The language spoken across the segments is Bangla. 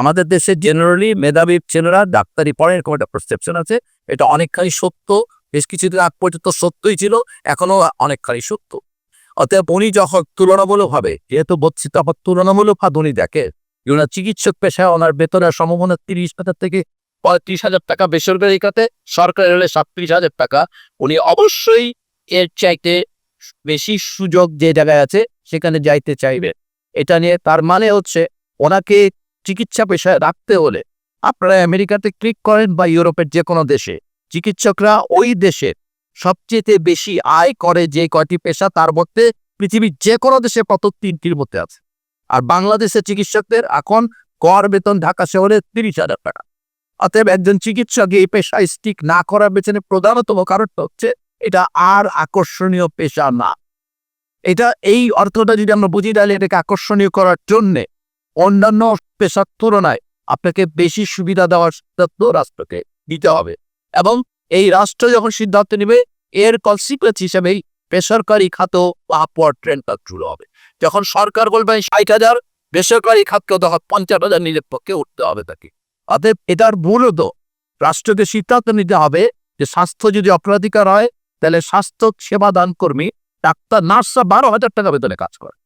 আমাদের দেশে জেনারেলি মেধাবী ছেলেরা ডাক্তারি পড়ে এরকম একটা পারসেপশন আছে। এটা অনেকখানি সত্য। বেশ কিছুদিন আগ পর্যন্ত সত্যই ছিল এখনও অনেকখানি সত্য। অতএব উনি যখন তুলনামূলকভাবে, যেহেতু বলছি তখন তুলনামূলকভাবে উনি দেখে ওনার চিকিৎসক পেশায় ওনার বেতনের সম্ভাবনা তিরিশ হাজার থেকে পঁয়ত্রিশ হাজার টাকা বেসরকারি খাতে সরকারের হলে সাতত্রিশ হাজার টাকা। উনি অবশ্যই এর চাইতে বেশি সুযোগ যে জায়গায় আছে, সেখানে যাইতে চাইবে। এটা নিয়ে তার মানে হচ্ছে, ওনাকে চিকিৎসা পেশায় রাখতে হলে আপনারা আমেরিকাতে ক্লিক করেন বা ইউরোপের যে কোনো দেশে। চিকিৎসকরা ওই দেশের সবচেয়ে বেশি আয় করে যে কয়টি পেশা, তার মধ্যে পৃথিবীর যে কোনো দেশে কত তিনটির মধ্যে আছে। আর বাংলাদেশের চিকিৎসকদের এখন কর বেতন ঢাকা শহরে তিরিশ হাজার টাকা। অতএব একজন চিকিৎসক এই পেশায় স্টিক না করার পেছনে প্রধানতম কারণটা হচ্ছে এটা আর আকর্ষণীয় পেশা না। এটা এই অর্থটা যদি আমরা বুঝি তাহলে এটাকে আকর্ষণীয় করার জন্যে অন্যান্য পেশার তুলনায় আপনাকে বেশি সুবিধা দেওয়ার সিদ্ধান্ত রাষ্ট্রকে নিতে হবে। এবং এই রাষ্ট্র যখন সিদ্ধান্ত নেবে, এর কনসিকুয়েন্স হিসেবেই বেসরকারি খাত আপওয়ার্ড ট্রেন্ডটা শুরু হবে। যখন সরকার বলবে ষাট হাজার, বেসরকারি খাতকে তখন পঞ্চাশ হাজার নিজের পক্ষে উঠতে হবে তাকে। অতএব এটার মূলত রাষ্ট্রকে সিদ্ধান্ত নিতে হবে যে স্বাস্থ্য যদি অগ্রাধিকার হয়, তাহলে স্বাস্থ্য সেবা দান কর্মী, ডাক্তার নার্সরা বারো হাজার টাকা বেতনে কাজ করে।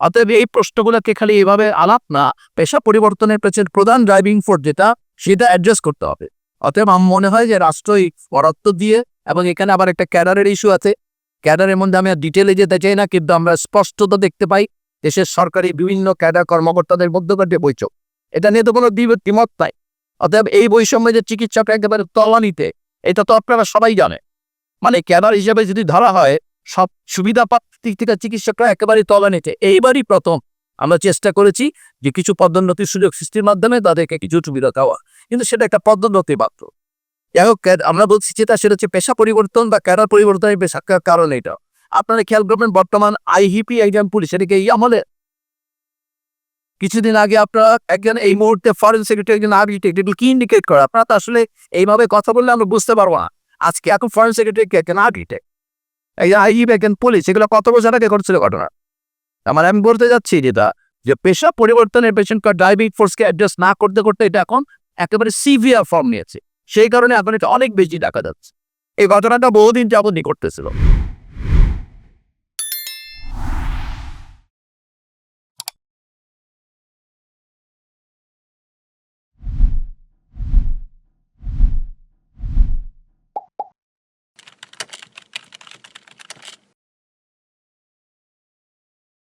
অতএব এই প্রশ্নগুলোকে খালি এভাবে আলাপ না, পেশা পরিবর্তনের পেছনে প্রধান ড্রাইভিং ফোর্স যেটা, সেটা অ্যাডজাস্ট করতে হবে। অতএব আমার মনে হয় যে রাষ্ট্রই বরাদ্দ দিয়ে এবং এখানে আবার একটা ক্যাডারের ইস্যু আছে। ক্যাডারের মধ্যে আমি আর ডিটেলে যেতে চাই না, কিন্তু আমরা স্পষ্টত দেখতে পাই, দেশের সরকারি বিভিন্ন ক্যাডার কর্মকর্তাদের মধ্যকার বৈঠক, এটা নিয়ে তো কোনো দ্বিমত নাই। অতএব এই বৈষম্যে যে চিকিৎসক একেবারে তলানিতে, এটা তো আপনারা সবাই জানে মানে ক্যাডার হিসেবে যদি ধরা হয় সব সুবিধা দিক থেকে চিকিৎসকরা একেবারে তলানিতে এইবারই প্রথম। আমরা চেষ্টা করেছি যে কিছু পদোন্নতির সুযোগ সৃষ্টির মাধ্যমে তাদেরকে কিছু সুবিধা দেওয়া কিন্তু সেটা একটা পদোন্নতি মাত্র। যাই হোক আমরা বলছি যেটা, সেটা হচ্ছে পেশা পরিবর্তন বা ক্যাডার পরিবর্তনের পেশা কারণ এটা। আপনারা খেয়াল করবেন, বর্তমান আইহিপি একজন পুলিশ এটাকে এই আমলে? কিছুদিন আগে আপনারা একজন এই মুহূর্তে ফরেন সেক্রেটারি একজন আর্কিটেক্ট এগুলো কি ইন্ডিকেট করে? আপনারা তো আসলে এইভাবে কথা বললে আমরা বুঝতে পারব না। আজকে এখন ফরেন সেক্রেটারি কে একজন আর্কিটেক্ট পুলিশ এগুলো কত বছর আগে ঘটছিল ঘটনা? তার মানে আমি বলতে যাচ্ছি যেটা যে পেশা পরিবর্তনের পেশেন্ট ড্রাইভিং ফোর্সকে অ্যাডজাস্ট না করতে করতে এটা এখন একেবারে সিভিয়ার ফর্ম নিয়েছে। সেই কারণে এখন এটা অনেক বেশি দেখা যাচ্ছে। এই ঘটনাটা বহুদিন যাবতই করতেছিল